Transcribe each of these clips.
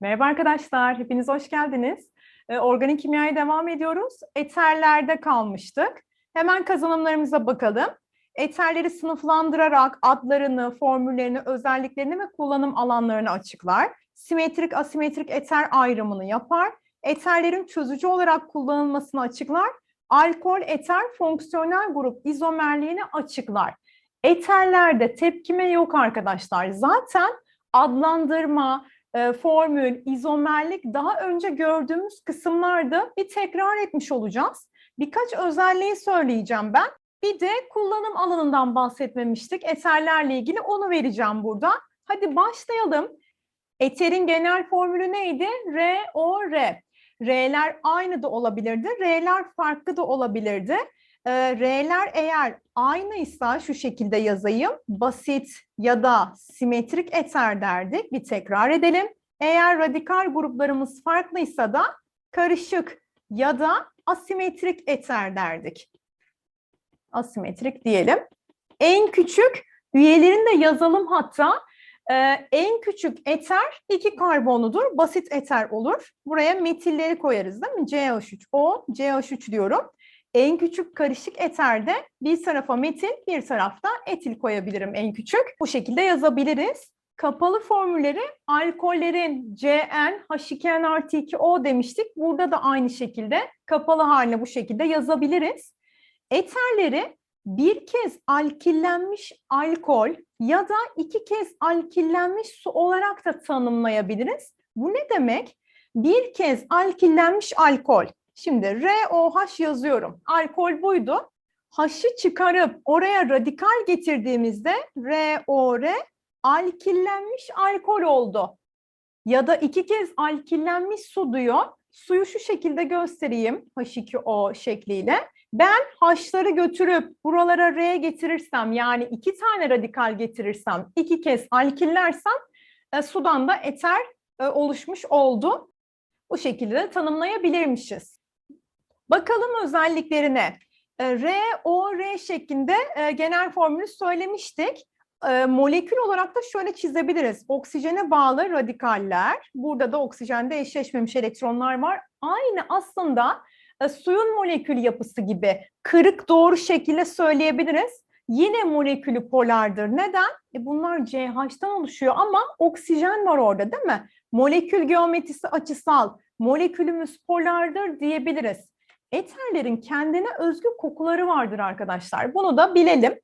Merhaba arkadaşlar, hepiniz hoş geldiniz. Ee, organik kimyaya devam ediyoruz. Eterlerde kalmıştık. Hemen kazanımlarımıza bakalım. Eterleri sınıflandırarak adlarını, formüllerini, özelliklerini ve kullanım alanlarını açıklar. Simetrik, asimetrik eter ayrımını yapar. Eterlerin çözücü olarak kullanılmasını açıklar. Alkol eter fonksiyonel grup izomerliğini açıklar. Eterlerde tepkime yok arkadaşlar. Zaten adlandırma, e, formül, izomerlik daha önce gördüğümüz kısımlarda bir tekrar etmiş olacağız. Birkaç özelliği söyleyeceğim ben. Bir de kullanım alanından bahsetmemiştik. Eterlerle ilgili onu vereceğim burada. Hadi başlayalım. Eterin genel formülü neydi? R, O, R. R'ler aynı da olabilirdi, R'ler farklı da olabilirdi. Ee, R'ler eğer aynıysa şu şekilde yazayım. Basit ya da simetrik eter derdik. Bir tekrar edelim. Eğer radikal gruplarımız farklıysa da karışık ya da asimetrik eter derdik. Asimetrik diyelim. En küçük üyelerini de yazalım hatta. Ee, en küçük eter iki karbonudur. Basit eter olur. Buraya metilleri koyarız değil mi? CH3O, CH3 diyorum. En küçük karışık eterde bir tarafa metil, bir tarafta etil koyabilirim en küçük. Bu şekilde yazabiliriz. Kapalı formülleri alkollerin CN, H2N artı 2O demiştik. Burada da aynı şekilde kapalı haline bu şekilde yazabiliriz. Eterleri bir kez alkillenmiş alkol ya da iki kez alkillenmiş su olarak da tanımlayabiliriz. Bu ne demek? Bir kez alkillenmiş alkol Şimdi ROH yazıyorum. Alkol buydu. H'ı çıkarıp oraya radikal getirdiğimizde ROR alkillenmiş alkol oldu. Ya da iki kez alkillenmiş su diyor. Suyu şu şekilde göstereyim H2O şekliyle. Ben H'ları götürüp buralara R getirirsem yani iki tane radikal getirirsem iki kez alkillersem e, sudan da eter e, oluşmuş oldu. Bu şekilde de tanımlayabilirmişiz. Bakalım özelliklerine. E, R, O, R şeklinde e, genel formülü söylemiştik. E, molekül olarak da şöyle çizebiliriz. Oksijene bağlı radikaller. Burada da oksijende eşleşmemiş elektronlar var. Aynı aslında suyun molekül yapısı gibi kırık doğru şekilde söyleyebiliriz. Yine molekülü polardır. Neden? E bunlar CH'tan oluşuyor ama oksijen var orada değil mi? Molekül geometrisi açısal, molekülümüz polardır diyebiliriz. Eterlerin kendine özgü kokuları vardır arkadaşlar. Bunu da bilelim.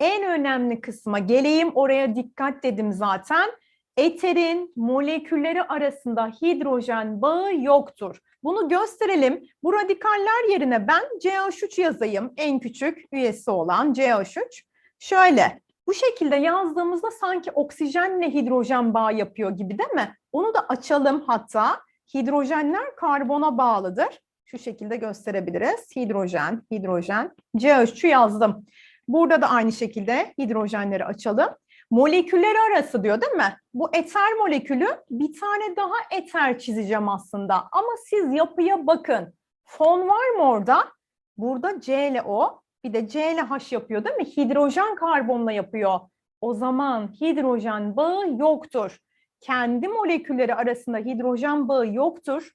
En önemli kısma geleyim. Oraya dikkat dedim zaten. Eterin molekülleri arasında hidrojen bağı yoktur. Bunu gösterelim. Bu radikaller yerine ben CH3 yazayım. En küçük üyesi olan CH3. Şöyle bu şekilde yazdığımızda sanki oksijenle hidrojen bağı yapıyor gibi değil mi? Onu da açalım hatta. Hidrojenler karbona bağlıdır şu şekilde gösterebiliriz. Hidrojen, hidrojen, CH3'ü yazdım. Burada da aynı şekilde hidrojenleri açalım. Moleküller arası diyor değil mi? Bu eter molekülü bir tane daha eter çizeceğim aslında. Ama siz yapıya bakın. Fon var mı orada? Burada C ile O, bir de C ile H yapıyor değil mi? Hidrojen karbonla yapıyor. O zaman hidrojen bağı yoktur. Kendi molekülleri arasında hidrojen bağı yoktur.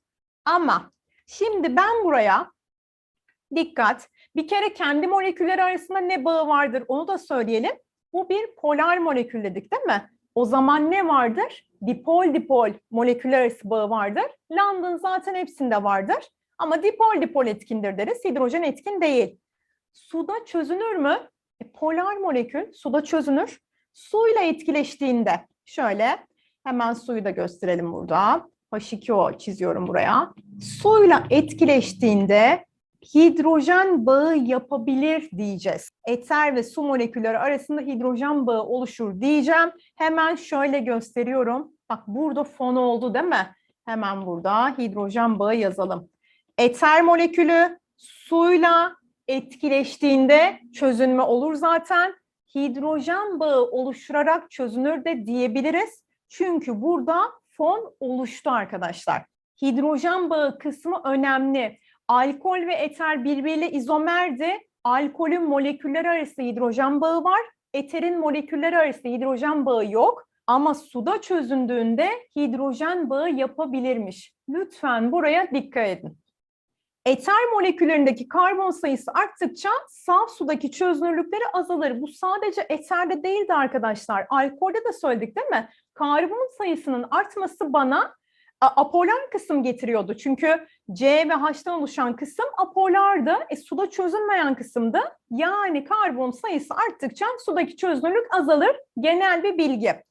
Ama Şimdi ben buraya dikkat. Bir kere kendi molekülleri arasında ne bağı vardır onu da söyleyelim. Bu bir polar molekül dedik değil mi? O zaman ne vardır? Dipol dipol moleküller arası bağı vardır. London zaten hepsinde vardır. Ama dipol dipol etkindir deriz. Hidrojen etkin değil. Suda çözünür mü? E, polar molekül suda çözünür. Suyla etkileştiğinde şöyle hemen suyu da gösterelim burada. H2O çiziyorum buraya. Suyla etkileştiğinde hidrojen bağı yapabilir diyeceğiz. Eter ve su molekülleri arasında hidrojen bağı oluşur diyeceğim. Hemen şöyle gösteriyorum. Bak burada fon oldu değil mi? Hemen burada hidrojen bağı yazalım. Eter molekülü suyla etkileştiğinde çözünme olur zaten. Hidrojen bağı oluşturarak çözünür de diyebiliriz. Çünkü burada fon oluştu arkadaşlar. Hidrojen bağı kısmı önemli. Alkol ve eter birbiriyle izomerdi. Alkolün moleküller arası hidrojen bağı var. Eterin moleküller arası hidrojen bağı yok. Ama suda çözündüğünde hidrojen bağı yapabilirmiş. Lütfen buraya dikkat edin. Eter moleküllerindeki karbon sayısı arttıkça saf sudaki çözünürlükleri azalır. Bu sadece eterde değildi arkadaşlar. Alkolde de söyledik değil mi? Karbon sayısının artması bana apolar kısım getiriyordu. Çünkü C ve H'tan oluşan kısım apolardı. E, suda çözünmeyen kısımdı. Yani karbon sayısı arttıkça sudaki çözünürlük azalır. Genel bir bilgi.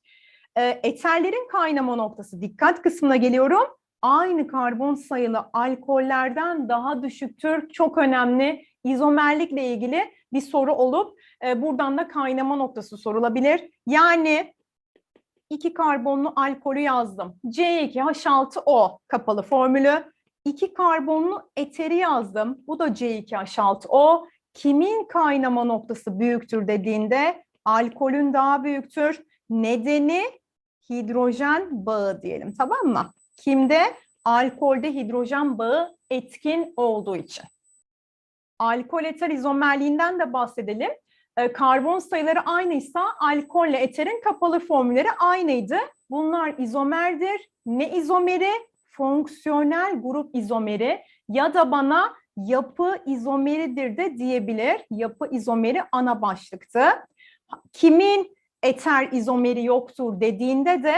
E, eterlerin kaynama noktası dikkat kısmına geliyorum aynı karbon sayılı alkollerden daha düşüktür. Çok önemli. İzomerlikle ilgili bir soru olup e, buradan da kaynama noktası sorulabilir. Yani iki karbonlu alkolü yazdım. C2H6O kapalı formülü. İki karbonlu eteri yazdım. Bu da C2H6O. Kimin kaynama noktası büyüktür dediğinde alkolün daha büyüktür. Nedeni hidrojen bağı diyelim tamam mı? Kimde? Alkolde hidrojen bağı etkin olduğu için. Alkol eter izomerliğinden de bahsedelim. Ee, karbon sayıları aynıysa alkolle eterin kapalı formülleri aynıydı. Bunlar izomerdir. Ne izomeri? Fonksiyonel grup izomeri ya da bana yapı izomeridir de diyebilir. Yapı izomeri ana başlıktı. Kimin eter izomeri yoktur dediğinde de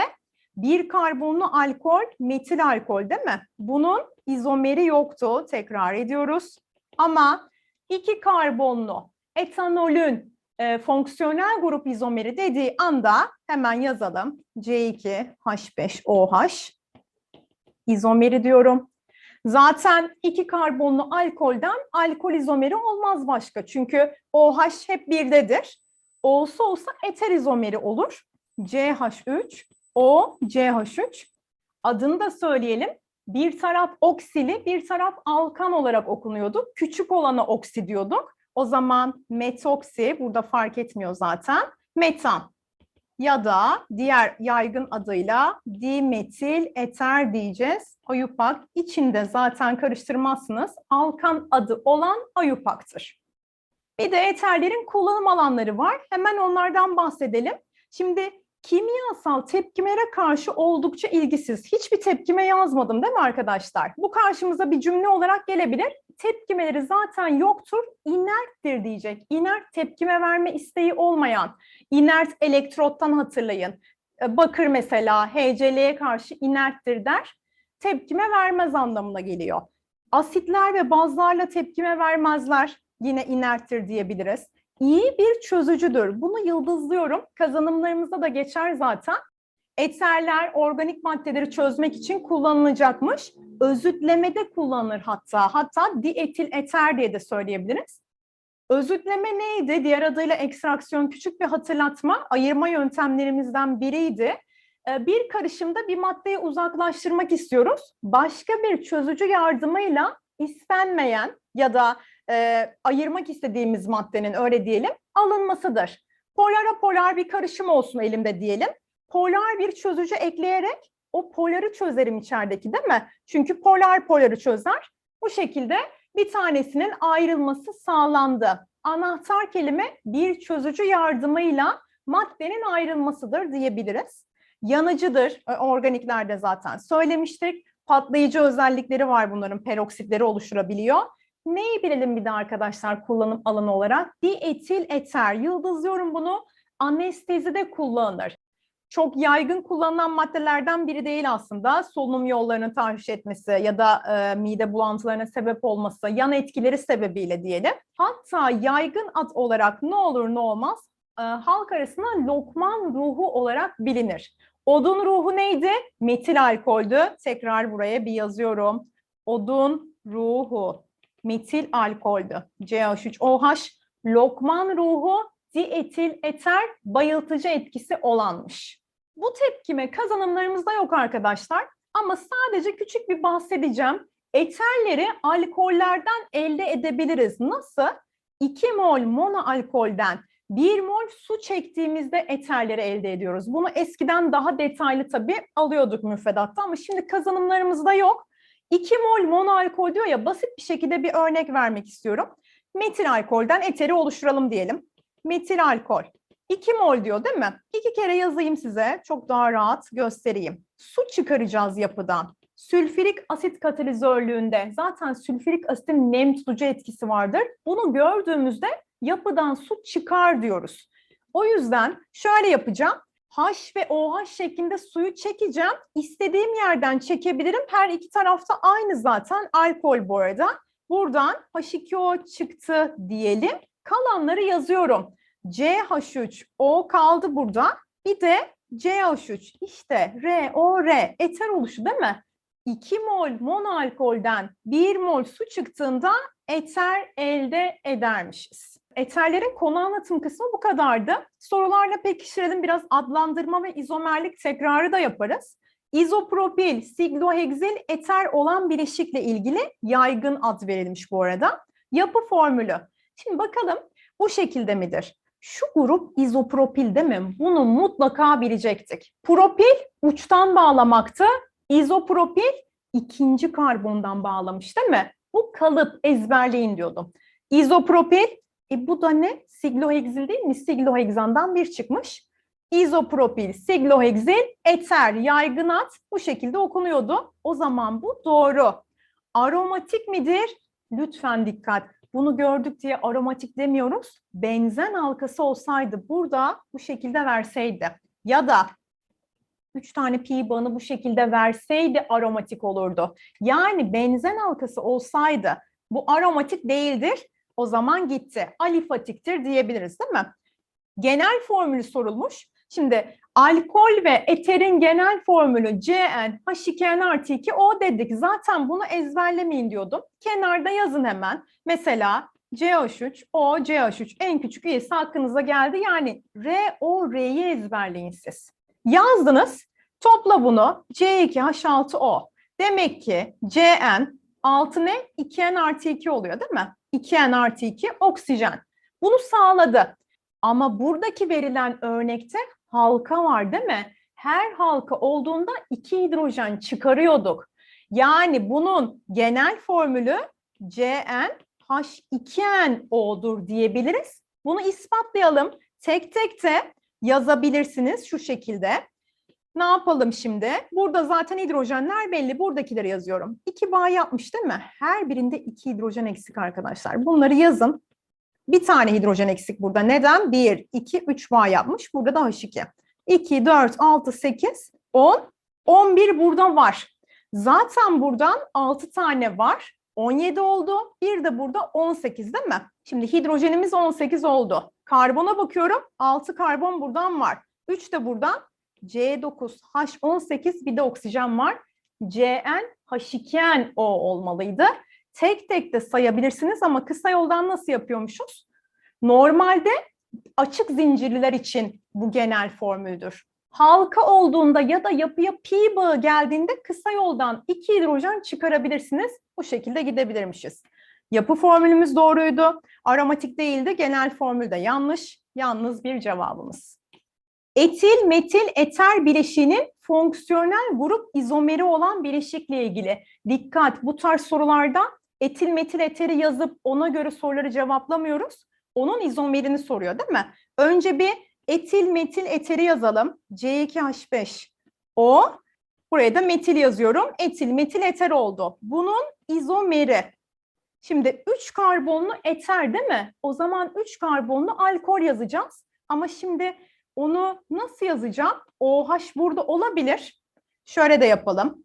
bir karbonlu alkol metil alkol değil mi? Bunun izomeri yoktu. Tekrar ediyoruz. Ama iki karbonlu etanolün e, fonksiyonel grup izomeri dediği anda hemen yazalım. C2H5OH izomeri diyorum. Zaten iki karbonlu alkolden alkol izomeri olmaz başka. Çünkü OH hep birdedir. Olsa olsa eter izomeri olur. CH3 o CH3 adını da söyleyelim. Bir taraf oksili, bir taraf alkan olarak okunuyordu. Küçük olana oksi diyorduk. O zaman metoksi, burada fark etmiyor zaten, metan. Ya da diğer yaygın adıyla dimetil eter diyeceğiz. Ayupak içinde zaten karıştırmazsınız. Alkan adı olan ayupaktır. Bir de eterlerin kullanım alanları var. Hemen onlardan bahsedelim. Şimdi kimyasal tepkimelere karşı oldukça ilgisiz. Hiçbir tepkime yazmadım değil mi arkadaşlar? Bu karşımıza bir cümle olarak gelebilir. Tepkimeleri zaten yoktur, inerttir diyecek. İnert tepkime verme isteği olmayan, inert elektrottan hatırlayın. E, Bakır mesela HCl'ye karşı inerttir der. Tepkime vermez anlamına geliyor. Asitler ve bazlarla tepkime vermezler. Yine inerttir diyebiliriz iyi bir çözücüdür. Bunu yıldızlıyorum. Kazanımlarımızda da geçer zaten. Eterler organik maddeleri çözmek için kullanılacakmış. Özütlemede kullanılır hatta. Hatta dietil eter diye de söyleyebiliriz. Özütleme neydi? Diğer adıyla ekstraksiyon küçük bir hatırlatma. Ayırma yöntemlerimizden biriydi. Ee, Bir karışımda bir maddeyi uzaklaştırmak istiyoruz. Başka bir çözücü yardımıyla istenmeyen ya da e, ayırmak istediğimiz maddenin öyle diyelim alınmasıdır. Polara polar bir karışım olsun elimde diyelim. Polar bir çözücü ekleyerek o poları çözerim içerideki değil mi? Çünkü polar poları çözer. Bu şekilde bir tanesinin ayrılması sağlandı. Anahtar kelime bir çözücü yardımıyla maddenin ayrılmasıdır diyebiliriz. Yanıcıdır. e, Organiklerde zaten söylemiştik. Patlayıcı özellikleri var bunların peroksitleri oluşturabiliyor. Neyi bilelim bir de arkadaşlar kullanım alanı olarak? Dietil eter. Yıldızlıyorum bunu. Anestezide kullanılır. Çok yaygın kullanılan maddelerden biri değil aslında. Solunum yollarını tahriş etmesi ya da e, mide bulantılarına sebep olması, yan etkileri sebebiyle diyelim. Hatta yaygın ad olarak ne olur ne olmaz e, halk arasında lokman ruhu olarak bilinir. Odun ruhu neydi? Metil alkoldü. Tekrar buraya bir yazıyorum. Odun ruhu metil alkoldü. CH3OH lokman ruhu dietil eter bayıltıcı etkisi olanmış. Bu tepkime kazanımlarımızda yok arkadaşlar ama sadece küçük bir bahsedeceğim. Eterleri alkollerden elde edebiliriz. Nasıl? 2 mol monoalkolden 1 mol su çektiğimizde eterleri elde ediyoruz. Bunu eskiden daha detaylı tabii alıyorduk müfredatta ama şimdi kazanımlarımızda yok. 2 mol monoalkol diyor ya basit bir şekilde bir örnek vermek istiyorum. Metil alkolden eteri oluşturalım diyelim. Metil alkol. 2 mol diyor değil mi? İki kere yazayım size. Çok daha rahat göstereyim. Su çıkaracağız yapıdan. Sülfürik asit katalizörlüğünde zaten sülfürik asitin nem tutucu etkisi vardır. Bunu gördüğümüzde yapıdan su çıkar diyoruz. O yüzden şöyle yapacağım. H ve OH şeklinde suyu çekeceğim. İstediğim yerden çekebilirim. Her iki tarafta aynı zaten alkol bu arada. Buradan H2O çıktı diyelim. Kalanları yazıyorum. CH3, O kaldı burada. Bir de CH3. İşte ROR eter oluşu değil mi? 2 mol monoalkolden 1 mol su çıktığında eter elde edermişiz. Eterlerin konu anlatım kısmı bu kadardı. Sorularla pekiştirelim biraz adlandırma ve izomerlik tekrarı da yaparız. İzopropil, sigloheksil eter olan bileşikle ilgili yaygın ad verilmiş bu arada. Yapı formülü. Şimdi bakalım bu şekilde midir? Şu grup izopropil değil mi? Bunu mutlaka bilecektik. Propil uçtan bağlamaktı. İzopropil ikinci karbondan bağlamış değil mi? Bu kalıp ezberleyin diyordum. İzopropil e bu da ne? Sigloheksil değil mi? Sigloheksandan bir çıkmış. İzopropil, sigloheksil, eter, yaygın ad bu şekilde okunuyordu. O zaman bu doğru. Aromatik midir? Lütfen dikkat. Bunu gördük diye aromatik demiyoruz. Benzen halkası olsaydı burada bu şekilde verseydi ya da üç tane pi bağını bu şekilde verseydi aromatik olurdu. Yani benzen halkası olsaydı bu aromatik değildir. O zaman gitti. Alifatiktir diyebiliriz değil mi? Genel formülü sorulmuş. Şimdi alkol ve eterin genel formülü CN H2N artı 2 O dedik. Zaten bunu ezberlemeyin diyordum. Kenarda yazın hemen. Mesela CH3, O, CH3 en küçük üyesi hakkınıza geldi. Yani R, O, R'yi ezberleyin siz. Yazdınız. Topla bunu. C2H6O. Demek ki CN 6 ne? 2N artı 2 oluyor değil mi? 2N artı 2 oksijen. Bunu sağladı. Ama buradaki verilen örnekte halka var değil mi? Her halka olduğunda iki hidrojen çıkarıyorduk. Yani bunun genel formülü CnH2nO'dur diyebiliriz. Bunu ispatlayalım. Tek tek de yazabilirsiniz şu şekilde. Ne yapalım şimdi? Burada zaten hidrojenler belli. Buradakileri yazıyorum. İki bağ yapmış değil mi? Her birinde iki hidrojen eksik arkadaşlar. Bunları yazın. Bir tane hidrojen eksik burada. Neden? 1, 2, 3 bağ yapmış. Burada da H2. 2, 4, 6, 8, 10. 11 burada var. Zaten buradan 6 tane var. 17 oldu. Bir de burada 18 değil mi? Şimdi hidrojenimiz 18 oldu. Karbona bakıyorum. 6 karbon buradan var. 3 de buradan. C9, H18 bir de oksijen var. Cn, H2n O olmalıydı. Tek tek de sayabilirsiniz ama kısa yoldan nasıl yapıyormuşuz? Normalde açık zincirliler için bu genel formüldür. Halka olduğunda ya da yapıya pi bağı geldiğinde kısa yoldan iki hidrojen çıkarabilirsiniz. Bu şekilde gidebilirmişiz. Yapı formülümüz doğruydu. Aromatik değildi. Genel formül de yanlış. Yalnız bir cevabımız. Etil metil eter bileşiğinin fonksiyonel grup izomeri olan bileşikle ilgili. Dikkat bu tarz sorularda etil metil eteri yazıp ona göre soruları cevaplamıyoruz. Onun izomerini soruyor değil mi? Önce bir etil metil eteri yazalım. C2H5 O. Buraya da metil yazıyorum. Etil metil eter oldu. Bunun izomeri. Şimdi 3 karbonlu eter değil mi? O zaman 3 karbonlu alkol yazacağız. Ama şimdi onu nasıl yazacağım? OH burada olabilir. Şöyle de yapalım.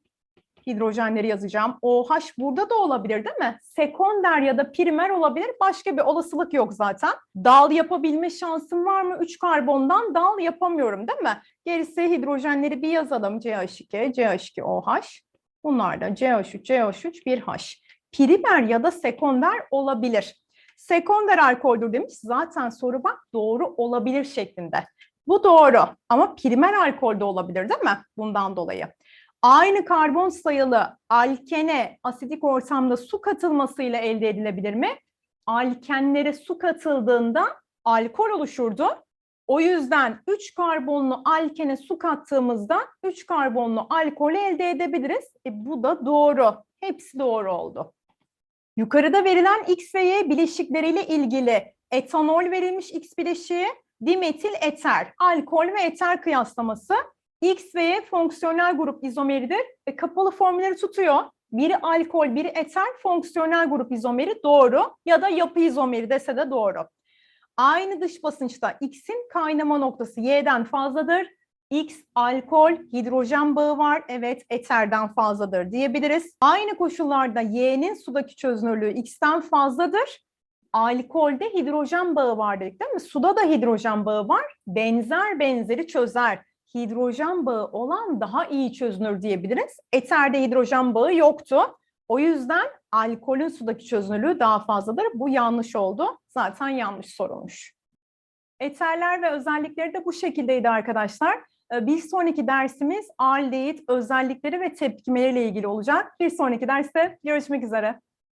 Hidrojenleri yazacağım. OH burada da olabilir değil mi? Sekonder ya da primer olabilir. Başka bir olasılık yok zaten. Dal yapabilme şansım var mı? 3 karbondan dal yapamıyorum değil mi? Gerisi hidrojenleri bir yazalım. CH2, CH2OH. Bunlar da CH3, CH3, 1H. Primer ya da sekonder olabilir. Sekonder alkoldür demiş. Zaten soru bak doğru olabilir şeklinde. Bu doğru ama primer alkolde olabilir değil mi? Bundan dolayı. Aynı karbon sayılı alkene asidik ortamda su katılmasıyla elde edilebilir mi? Alkenlere su katıldığında alkol oluşurdu. O yüzden 3 karbonlu alkene su kattığımızda 3 karbonlu alkolü elde edebiliriz. E, bu da doğru. Hepsi doğru oldu. Yukarıda verilen X ve Y bileşikleriyle ilgili etanol verilmiş X bileşiği, dimetil eter, alkol ve eter kıyaslaması. X ve Y fonksiyonel grup izomeridir ve kapalı formülleri tutuyor. Biri alkol, biri eter fonksiyonel grup izomeri doğru ya da yapı izomeri dese de doğru. Aynı dış basınçta X'in kaynama noktası Y'den fazladır. X alkol, hidrojen bağı var. Evet, eterden fazladır diyebiliriz. Aynı koşullarda Y'nin sudaki çözünürlüğü X'ten fazladır. Alkolde hidrojen bağı var dedik değil mi? Suda da hidrojen bağı var. Benzer benzeri çözer. Hidrojen bağı olan daha iyi çözünür diyebiliriz. Eterde hidrojen bağı yoktu. O yüzden alkolün sudaki çözünürlüğü daha fazladır. Bu yanlış oldu. Zaten yanlış sorulmuş. Eterler ve özellikleri de bu şekildeydi arkadaşlar. Ee, Bir sonraki dersimiz aldehit özellikleri ve tepkimeleriyle ilgili olacak. Bir sonraki derste görüşmek üzere.